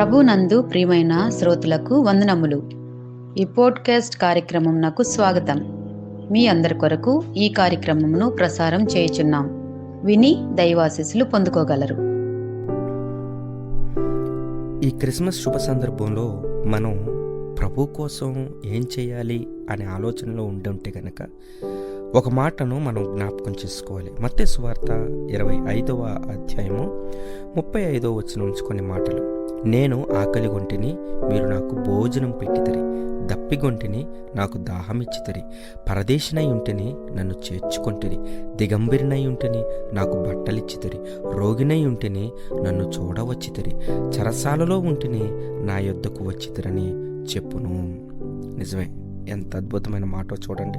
ప్రభునందు ప్రియమైన శ్రోతలకు వందనములు. ఈ పోడ్కాస్ట్ కార్యక్రమం నాకు స్వాగతం. మీ అందరి కొరకు ఈ కార్యక్రమమును ప్రసారం చేయుచున్నాం. విని దైవాశీస్సులు పొందుకోగలరు. ఈ క్రిస్మస్ శుభ సందర్భంలో మనం ప్రభు కోసం ఏం చేయాలి అనే ఆలోచనలో ఉండుంటే కనుక ఒక మాటను మనం జ్ఞాపకం చేసుకోవాలి. మత్స్య సువార్త ఇరవై ఐదవ అధ్యాయము ముప్పై ఐదవ వచ్చిన నుంచి కొన్ని మాటలు. నేను ఆకలి గొంటిని మీరు నాకు భోజనం పెట్టితరి దప్పిగొంటిని నాకు దాహం ఇచ్చితరి పరదేశినై ఉంటేని నన్ను చేర్చుకొంటిరి దిగంబరినై ఉంటేని నాకు బట్టలిచ్చితరి రోగినై ఉంటేని నన్ను చూడవచ్చితరి చరసాలలో ఉంటేని నా యొద్దకు వచ్చితరని చెప్పును. నిజమే ఎంత అద్భుతమైన మాట చూడండి.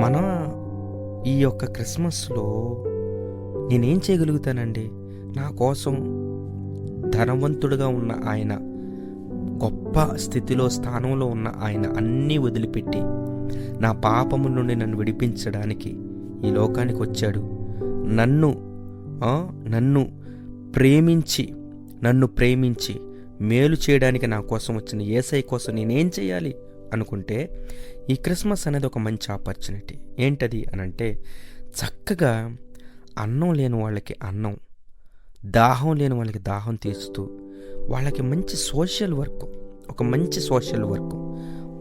మన ఈ యొక్క క్రిస్మస్లో నేనేం చేయగలుగుతానండి? నా కోసం ధనవంతుడుగా ఉన్న ఆయన గొప్ప స్థితిలో స్థానంలో ఉన్న ఆయన అన్నీ వదిలిపెట్టి నా పాపము నుండి నన్ను విడిపించడానికి ఈ లోకానికి వచ్చాడు. నన్ను నన్ను ప్రేమించి నన్ను ప్రేమించి మేలు చేయడానికి నా కోసం వచ్చిన ఏసై కోసం నేనేం చేయాలి అనుకుంటే ఈ క్రిస్మస్ అనేది ఒక మంచి ఆపర్చునిటీ. ఏంటది అని అంటే చక్కగా అన్నం లేని వాళ్ళకి అన్నం దాహం లేని వాళ్ళకి దాహం తీరుస్తూ వాళ్ళకి మంచి సోషల్ వర్క్ ఒక మంచి సోషల్ వర్క్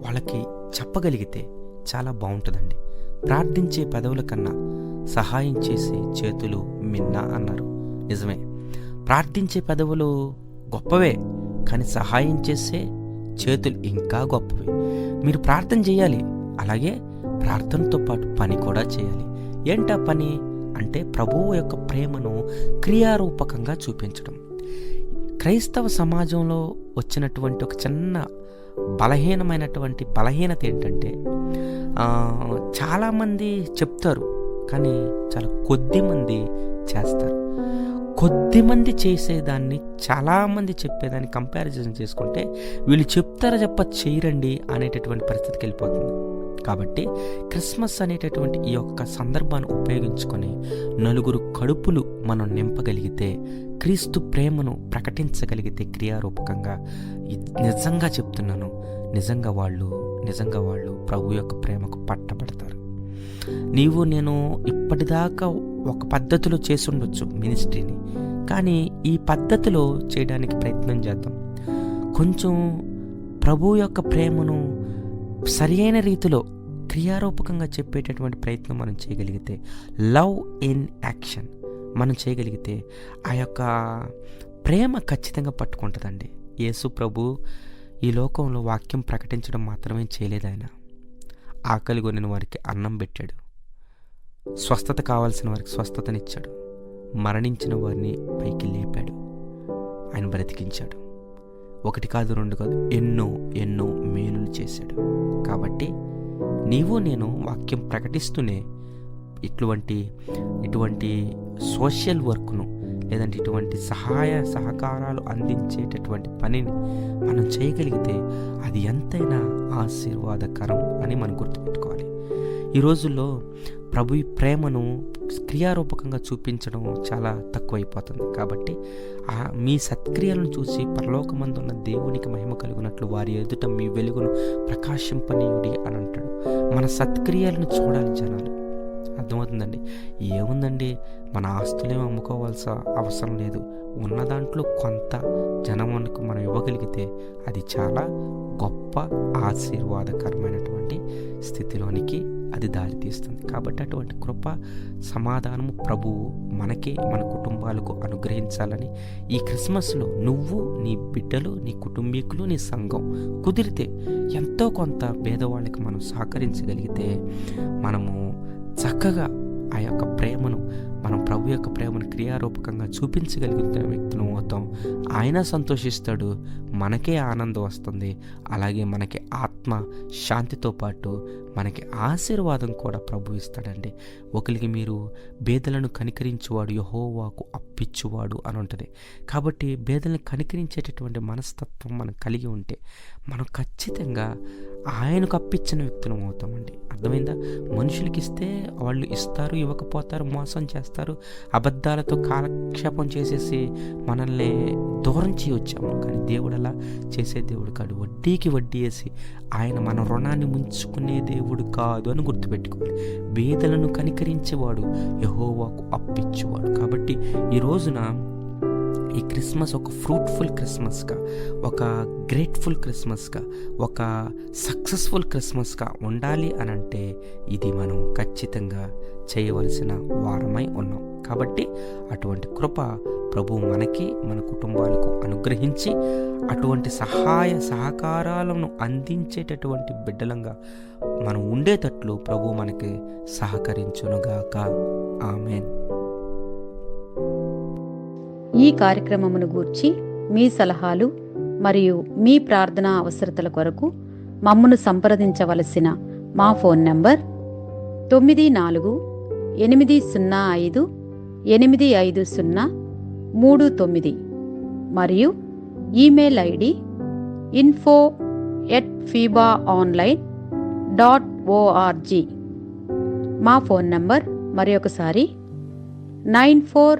వాళ్ళకి చెప్పగలిగితే చాలా బాగుంటుందండి. ప్రార్థించే పెదవుల కన్నా సహాయం చేసే చేతులు మిన్న అన్నారు. నిజమే. ప్రార్థించే పెదవులు గొప్పవే కానీ సహాయం చేసే చేతులు ఇంకా గొప్పవి. మీరు ప్రార్థన చేయాలి. అలాగే ప్రార్థనతో పాటు పని కూడా చేయాలి. ఏంటా పని? అంటే ప్రభువు యొక్క ప్రేమను క్రియారూపకంగా చూపించడం. క్రైస్తవ సమాజంలో వచ్చినటువంటి ఒక చిన్న బలహీనమైనటువంటి బలహీనత ఏంటంటే చాలామంది చెప్తారు కానీ చాలా కొద్ది మంది చేస్తారు. కొద్ది మంది చేసేదాన్ని చాలామంది చెప్పేదాన్ని కంపారిజన్ చేసుకుంటే వీళ్ళు చెప్తారా చెప్ప చేయరండి అనేటటువంటి పరిస్థితికి వెళ్ళిపోతుంది. కాబట్టి క్రిస్మస్ అనేటటువంటి ఈ యొక్క సందర్భాన్ని ఉపయోగించుకొని నలుగురు కడుపులు మనం నింపగలిగితే క్రీస్తు ప్రేమను ప్రకటించగలిగితే క్రియారూపకంగా నిజంగా చెప్తున్నాను నిజంగా వాళ్ళు నిజంగా వాళ్ళు ప్రభు యొక్క ప్రేమకు పట్టబడతారు. నీవు నేను ఇప్పటిదాకా ఒక పద్ధతిలో చేసుండొచ్చు మినిస్ట్రీని కానీ ఈ పద్ధతిలో చేయడానికి ప్రయత్నం చేద్దాం. కొంచెం ప్రభు యొక్క ప్రేమను సరియైన రీతిలో క్రియారూపకంగా చెప్పేటటువంటి ప్రయత్నం మనం చేయగలిగితే లవ్ ఇన్ యాక్షన్ మనం చేయగలిగితే ఆ యొక్క ప్రేమ ఖచ్చితంగా పట్టుకుంటుందండి. యేసు ప్రభు ఈ లోకంలో వాక్యం ప్రకటించడం మాత్రమే చేయలేదు ఆయన. ఆకలి కొనిన వారికి అన్నం పెట్టాడు. స్వస్థత కావాల్సిన వారికి స్వస్థతనిచ్చాడు. మరణించిన వారిని పైకి లేపాడు. ఆయన బ్రతికించాడు. ఒకటి కాదు రెండు కాదు ఎన్నో ఎన్నో మేలులు చేశాడు. కాబట్టి నీవు నేను వాక్యం ప్రకటిస్తూనే ఇటువంటి ఇటువంటి సోషల్ వర్క్ను లేదంటే ఇటువంటి సహాయ సహకారాలు అందించేటటువంటి పనిని మనం చేయగలిగితే అది ఎంతైనా ఆశీర్వాదకరం అని మనం గుర్తుపెట్టుకోవాలి. ఈ రోజుల్లో ప్రభు ప్రేమను క్రియారూపకంగా చూపించడం చాలా తక్కువైపోతుంది. కాబట్టి ఆ మీ సత్క్రియలను చూసి పరలోకమందున్న దేవునికి మహిమ కలుగునట్లు వారి ఎదుట మీ వెలుగును ప్రకాశింపనీయుడి అని అంటాడు. మన సత్క్రియలను చూడాలి జనాలు. అర్థమవుతుందండి? ఏముందండి? మన ఆస్తులేం అమ్ముకోవాల్సిన అవసరం లేదు. ఉన్న దాంట్లో కొంత జనమునకు మనం ఇవ్వగలిగితే అది చాలా గొప్ప ఆశీర్వాదకరమైనటువంటి స్థితిలోనికి అది దారితీస్తుంది. కాబట్టి అటువంటి కృప సమాధానము ప్రభువు మనకే మన కుటుంబాలకు అనుగ్రహించాలని ఈ క్రిస్మస్లో నువ్వు నీ బిడ్డలు నీ కుటుంబీకులు నీ సంఘం కుదిరితే ఎంతో కొంత పేదవాళ్ళకి మనం సహకరించగలిగితే మనము చక్కగా ఆ యొక్క ప్రేమను మనం ప్రభు యొక్క ప్రేమను క్రియారూపకంగా చూపించగలుగుతున్న వ్యక్తులు అవుతాం. ఆయన సంతోషిస్తాడు మనకే ఆనందం వస్తుంది. అలాగే మనకి ఆత్మ శాంతితో పాటు మనకి ఆశీర్వాదం కూడా ప్రభు ఇస్తాడండి. ఒకరికి మీరు బేదలను కనికరించువాడు యహోవాకు అప్పిచ్చువాడు అని ఉంటుంది. కాబట్టి బేదలను కనికరించేటటువంటి మనస్తత్వం మనం కలిగి ఉంటే మనం ఖచ్చితంగా ఆయనకు అప్పించిన వ్యక్తులం అవుతామండి. అర్థమైందా? మనుషులకి ఇస్తే వాళ్ళు ఇస్తారు ఇవ్వకపోతారు మోసం చేస్తారు. అబద్ధాలతో కాలక్షేపం చేసేసి మనల్ని దూరం చేయొచ్చాము కానీ దేవుడు అలా చేసే దేవుడు కాదు వడ్డీకి వడ్డీ వేసి ఆయన మన రుణాన్ని ముంచుకునే దేవుడు కాదు అని గుర్తుపెట్టుకోవాలి. బీదలను కనికరించేవాడు యహోవాకు అప్పించేవాడు కాబట్టి ఈ రోజున ఈ క్రిస్మస్ ఒక ఫ్రూట్ఫుల్ క్రిస్మస్గా ఒక గ్రేట్ఫుల్ క్రిస్మస్గా ఒక సక్సెస్ఫుల్ క్రిస్మస్గా ఉండాలి అని అంటే ఇది మనం ఖచ్చితంగా చేయవలసిన వారమై ఉన్నాం. కాబట్టి అటువంటి కృప ప్రభు మనకి మన కుటుంబాలకు అనుగ్రహించి అటువంటి సహాయ సహకారాలను అందించేటటువంటి బిడ్డలంగా మనం ఉండేటట్లు ప్రభు మనకి సహకరించునుగాక. ఆమెన్. ఈ కార్యక్రమమును గూర్చి మీ సలహాలు మరియు మీ ప్రార్థనా అవసరతల కొరకు మమ్మను సంప్రదించవలసిన మా ఫోన్ నంబర్ తొమ్మిది నాలుగు ఎనిమిది సున్నా ఐదు ఎనిమిది ఐదు సున్నా మూడు తొమ్మిది మరియు email ID info at FIBA online dot ORG మా ఫోన్ నంబర్ మరి ఒకసారి nine four